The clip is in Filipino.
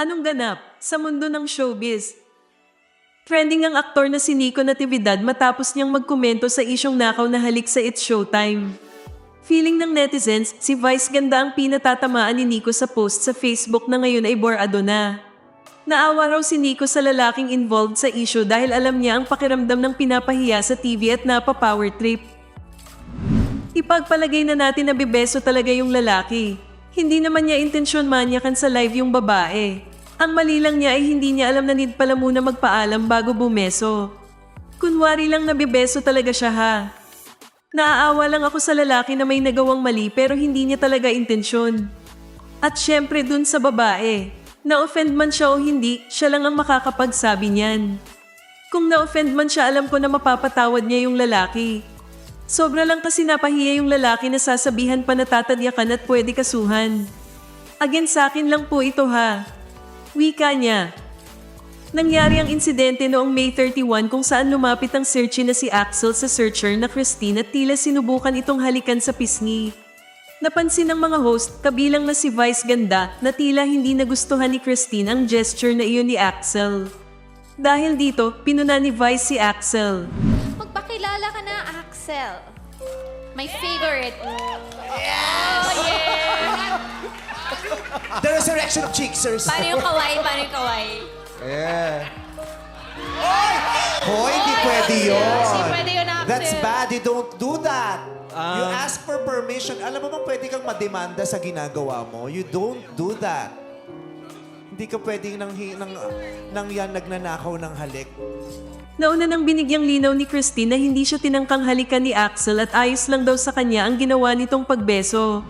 Anong ganap sa mundo ng showbiz? Trending ang aktor na si Nico Natividad matapos niyang magkomento sa isyong nakaw na halik sa It's Showtime. Feeling ng netizens, si Vice ganda ang pinatatamaan ni Nico sa post sa Facebook na ngayon ay borado na. Naawa raw si Nico sa lalaking involved sa issue dahil alam niya ang pakiramdam ng pinapahiya sa TV at napa-power trip. Ipagpalagay na natin na bibeso talaga yung lalaki. Hindi naman niya intensyon manyakan sa live yung babae. Ang mali lang niya ay hindi niya alam na need pala muna magpaalam bago bumeso. Kunwari lang nabibeso talaga siya ha. Naaawa lang ako sa lalaki na may nagawang mali pero hindi niya talaga intensyon. At syempre dun sa babae, na-offend man siya o hindi, siya lang ang makakapagsabi niyan. Kung na-offend man siya, alam ko na mapapatawad niya yung lalaki. Sobra lang kasi napahiya yung lalaki na sasabihan pa na tatadyakan at pwede kasuhan. Again sa akin lang po ito ha. Wika niya. Nangyari ang insidente noong May 31 kung saan lumapit ang searchy na si Axel sa searcher na Christine at tila sinubukan itong halikan sa pisngi. Napansin ng mga host, kabilang na si Vice Ganda, na tila hindi nagustuhan ni Christine ang gesture na iyon ni Axel. Dahil dito, pinuna ni Vice si Axel. Magpakilala ka na, Axel. My favorite. Resurrection of Jigsers. Paano yung kawaii? Paano yung kawaii? Yeah. Hoy, hindi pwede yun. Hindi pwede yun, Axel. That's bad. You don't do that. you Um, ask for permission. Alam mo bang pwede kang mademanda sa ginagawa mo? You don't do that. Hindi ka pwedeng nang, hi- nang, nang yan nagnanakaw ng halik. Nauna nang binigyang linaw ni Christine na hindi siya tinangkang halikan ni Axel at ayos lang daw sa kanya ang ginawa nitong pagbeso.